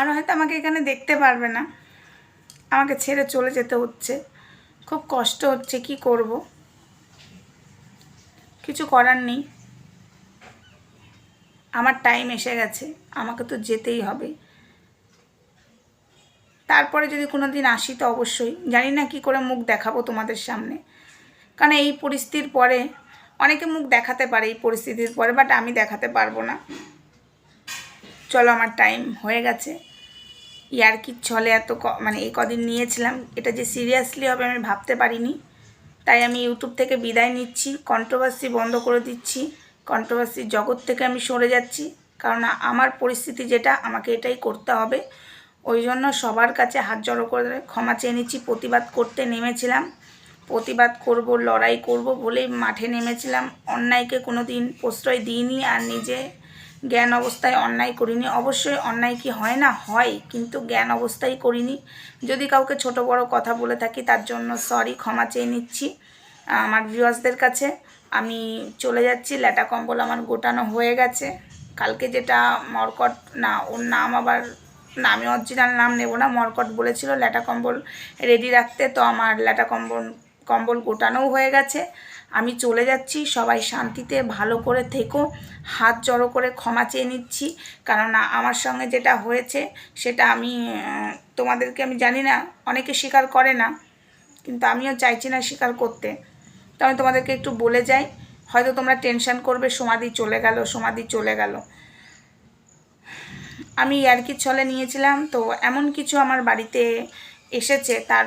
আর হয়তো আমাকে এখানে দেখতে পারবে না। আমাকে ছেড়ে চলে যেতে হচ্ছে। খুব কষ্ট হচ্ছে, কি করব? কিছু করার নেই। আমার টাইম এসে গেছে, আমাকে তো যেতেই হবে। তারপরে যদি কোনো দিন আসি তো অবশ্যই। জানি না কি করে মুখ দেখাবো তোমাদের সামনে। কারণ এই পরিস্থিতির পরে, অনেকে মুখ দেখাতে পারে এই পরিস্থিতির পরে বাট আমি দেখাতে পারব না। চলো, আমার টাইম হয়ে গেছে। ইয়ার কি ছলে এত মানে এই কদিন নিয়েছিলাম। এটা যে সিরিয়াসলি হবে আমি ভাবতে পারিনি। তাই আমি ইউটিউব থেকে বিদায় নিচ্ছি কন্ট্রোভার্সি বন্ধ করে দিচ্ছি কন্ট্রোভার্সি জগৎ থেকে আমি সরে যাচ্ছি, কারণ আমার পরিস্থিতি যেটা, আমাকে এটাই করতে হবে। ওই জন্য সবার কাছে হাত জড়ো করে ক্ষমা চেয়ে নিচ্ছি, প্রতিবাদ করতে নেমেছিলাম। প্রতিবাদ করব, লড়াই করব বলেই মাঠে নেমেছিলাম। অন্যায়কে কোনো দিন প্রশ্রয় দিইনি আর নিজে জ্ঞান অবস্থায় অন্যায় করিনি। অবশ্যই অন্যায় কি হয় না? হয়, কিন্তু জ্ঞান অবস্থায় করিনি। যদি কাউকে ছোট বড় কথা বলে থাকি, তার জন্য সরি ক্ষমা চেয়ে নিচ্ছি, আমার ভিউয়ার্সদের কাছে। আমি চলে যাচ্ছি, ল্যাটা কম্বল আমার গোটানো হয়ে গেছে। কালকে যেটা মরকট, না, ওর নাম আবার, না, আমি অরিজিনাল নাম নেব না, মরকট বলেছিল, ল্যাটা কম্বল রেডি রাখতে, তো আমার ল্যাটা কম্বল কম্বল গোটানোও হয়ে গেছে। আমি চলে যাচ্ছি, সবাই শান্তিতে ভালো করে থেকো, হাত জড়ো করে ক্ষমা চেয়ে নিচ্ছি। কারণ আমার সঙ্গে যেটা হয়েছে, সেটা আমি তোমাদেরকে আমি জানি না, অনেকে স্বীকার করে না, কিন্তু আমিও চাইছি না স্বীকার করতে। তো আমি তোমাদেরকে একটু বলে যাই, হয়তো তোমরা টেনশন করবে, সমাধি চলে গেল, সমাধি চলে গেল। আমি ইয়ার্কির ছলে নিয়েছিলাম, তো এমন কিছু আমার বাড়িতে এসেছে, তার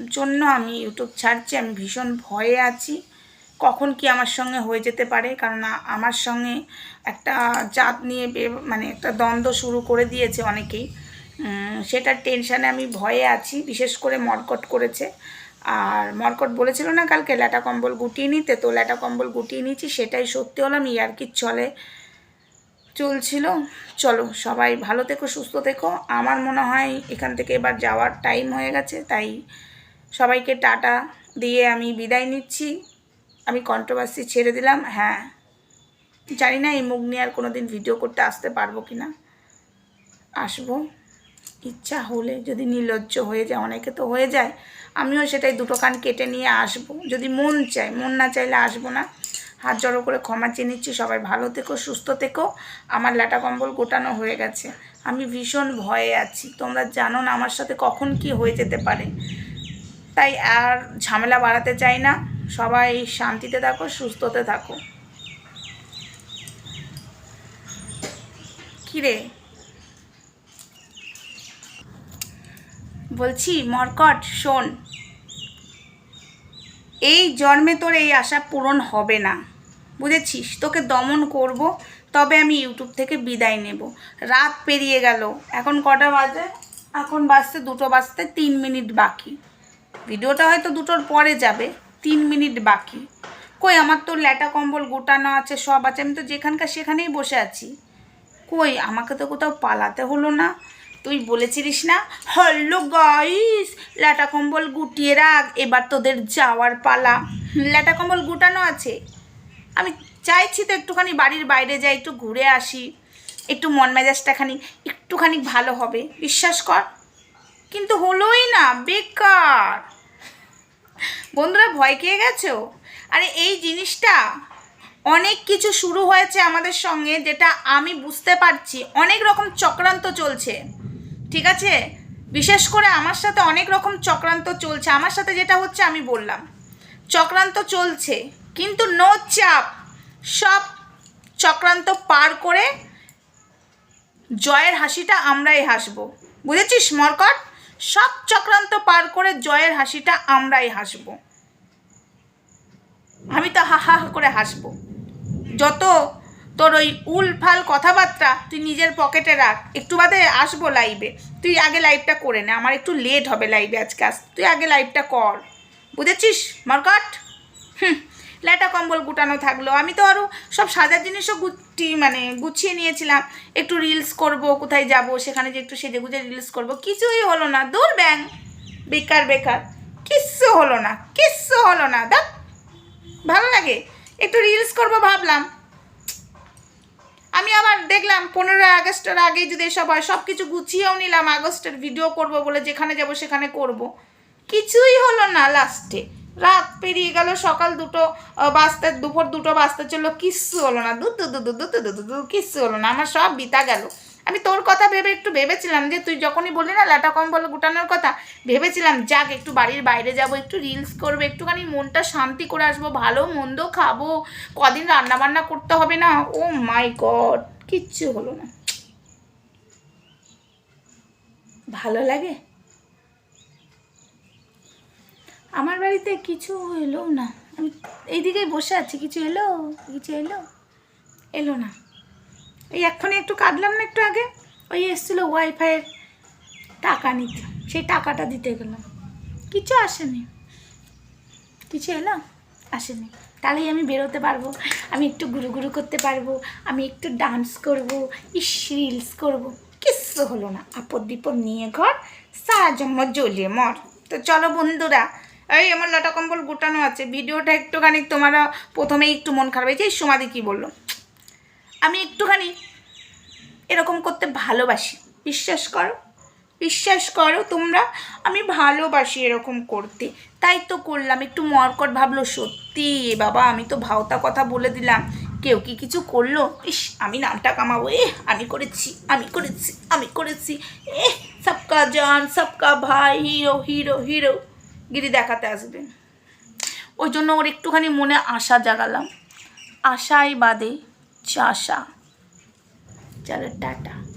জন্য আমি ইউটিউব ছাড়ছি, আমি ভীষণ ভয়ে আছি। কখন কি আমার সঙ্গে হয়ে যেতে পারে? কারণ আমার সঙ্গে একটা জাত নিয়ে মানে একটা দ্বন্দ্ব শুরু করে দিয়েছে অনেকেই। সেটার টেনশানে আমি ভয়ে আছি, বিশেষ করে মরকট করেছে। আর মরকট বলেছিল না কালকে, ল্যাটা কম্বল গুটিয়ে নিতে? তো ল্যাটা কম্বল গুটিয়ে নিয়েছি, সেটাই সত্যি হলো আমি ইয়ার্কির ছলে চলছিল। চলো, সবাই ভালো থেকো, সুস্থ থেকো। আমার মনে হয় এখান থেকে এবার যাওয়ার টাইম হয়ে গেছে, তাই সবাইকে টাটা দিয়ে আমি বিদায় নিচ্ছি। আমি কন্ট্রোভার্সি ছেড়ে দিলাম হ্যাঁ। জানি না এই মুখ নিয়ে আর কোনো দিন ভিডিও করতে আসতে পারব কি না আসব। ইচ্ছা হলে যদি নির্লজ্জ হয়ে যায়, অনেকে তো হয়ে যায়, আমিও সেটাই দুটো কান কেটে নিয়ে আসব। যদি মন চায়, মন না চাইলে আসব না। হাত জড়ো করে ক্ষমা চেয়ে নিচ্ছি। সবাই ভালো থেকো, সুস্থ থেকো। আমার লাটা কম্বল গোটানো হয়ে গেছে। আমি ভীষণ ভয়ে আছি। তোমরা জানো না আমার সাথে কখন কি হয়ে যেতে পারে। তাই আর ঝামেলা বাড়াতে চাই না। সবাই শান্তিতে থাকো, সুস্থতে থাকো। কিরে? বলছি, মরকট, শোন। এই জন্মে তোর এই আশা পূরণ হবে না। বুঝেছিস? তোকে দমন করব, তবে আমি ইউটিউব থেকে বিদায় নেব। রাত পেরিয়ে গেল, এখন কটা বাজে? এখন বাজতে দুটো বাজতে তিন মিনিট বাকি। ভিডিওটা হয়তো দুটোর পরে যাবে। তিন মিনিট বাকি। কই, আমার তো ল্যাটা, কম্বল গোটানো আছে, সব আছে, আমি তো যেখানকার সেখানেই বসে আছি। কই, আমাকে তো কোথাও পালাতে হলো না, তুই বলেছিলিস না? হল্লো গাইস ল্যাটা, কম্বল গুটিয়ে রাখ, এবার তোদের যাওয়ার পালা। ল্যাটা, কম্বল গুটানো আছে? আমি চাইছি তো একটুখানি বাড়ির বাইরে যাই, একটু ঘুরে আসি, একটু মন মেজাজটা খানি, একটুখানি ভালো হবে, বিশ্বাস কর। কিন্তু হলোই না, বেকার। বন্ধুরা ভয় খেয়ে গেছো? আরে এই জিনিসটা অনেক কিছু শুরু হয়েছে আমাদের সঙ্গে যেটা আমি বুঝতে পারছি। অনেক রকম চক্রান্ত চলছে। ঠিক আছে? বিশেষ করে আমার সাথে অনেক রকম চক্রান্ত চলছে। আমার সাথে যেটা হচ্ছে আমি বললাম। চক্রান্ত চলছে, কিন্তু নো চাপ। সব চক্রান্ত পার করে জয়ের হাসিটা আমরাই হাসবো। বুঝেছিস মরকট? সব চক্রান্ত পার করে জয়ের হাসিটা আমরাই হাসব। আমি তো হা হা করে হাসব। যত তোর ওই উলফাল কথাবার্তা তুই নিজের পকেটে রাখ, একটু বাদে আসব লাইভে তুই আগে লাইভটা করে নে, আমার একটু লেট হবে লাইভে আজকে আস, তুই আগে লাইভটা কর। বুঝেছিস, মার্কট? হুম। ল্যাটা কম্বল গুটানো থাকল। আমি তো আরও সব সাজার জিনিসও গুটি মানে গুছিয়ে নিয়েছিলাম। একটু রিলস করব, কোথায় যাব, সেখানে যে একটু সেজে গুজে রিলস করব, কিছুই হলো না। দূর ব্যাং। বেকার বেকার। কিচ্ছু হলো না কিচ্ছু হলো না। দেখ, ভালো লাগে। একটু রিলস করব ভাবলাম। আমি আবার দেখলাম, পনেরোই আগস্টের আগেই যদি এসব হয় সব কিছু গুছিয়েও নিলাম, আগস্টের ভিডিও করব বলে যেখানে যাব সেখানে করব। কিছুই হলো না লাস্টে। রাত পেরিয়ে গেল, সকাল দুটো বাঁচতে দুপুর দুটো বাঁচতে চলল, কিচ্ছু হলো না দুধ দুধ দুধ দুধ দুধ দুধ কিচ্ছু হলো না, আমার সব বিতা গেল। আমি তোর কথা ভেবে একটু ভেবেছিলাম যে, তুই যখনই বললি না লাটা কম্বল গুটানোর কথা, ভেবেছিলাম যাক, একটু বাড়ির বাইরে যাব, একটু রিলস করব, একটুখানি মনটা শান্তি করে আসব, ভালো মন্দ খাব, কদিন রান্নাবান্না করতে হবে না, ও মাই গড, কিচ্ছু হলো না। ভালো লাগে? আমার বাড়িতে কিছু এলো না। আমি এইদিকেই বসে আছি। কিছু এলো? কিছু এলো? এলো না। এই এক্ষুনি একটু কাঁদলাম না একটু আগে? ওই এসেছিল ওয়াইফাইয়ের টাকা নিতে। সেই টাকাটা দিতে গেলাম কিছু আসেনি। কিছু এলো? আসেনি। তাহলেই আমি বেরোতে পারব। আমি একটু গুরু গুরু করতে পারব। আমি একটু ডান্স করব। ইস রিলস করব। কিচ্ছু হলো না। আপদ বিপদ নিয়ে ঘর, সারা জন্ম জ্বলিয়ে মর। তো চলো বন্ধুরা এই, আমার লটা কম্বল গোটানো আছে। ভিডিওটা একটুখানি তোমারা প্রথমেই একটু মন খারাপ হয়েছে সমাধি কী বলল? আমি একটুখানি এরকম করতে ভালোবাসি। বিশ্বাস করো বিশ্বাস করো তোমরা, আমি ভালোবাসি এরকম করতে। তাই তো করলাম, একটু মরকট ভাবলো, সত্যি বাবা, আমি তো ভাওতা কথা বলে দিলাম। কেউ কি কিছু করল? ইস, আমি নামটা কামাবো এ আমি করেছি আমি করেছি আমি করেছি। এ সবকা জান, সবকা ভাই, হিরো হিরো হিরো। গিরি দেখাতে আসবেন। ওই জন্য ওর একটুখানি মনে আশা জাগালাম। আশাই বাদে চাষা। চলো টাটা।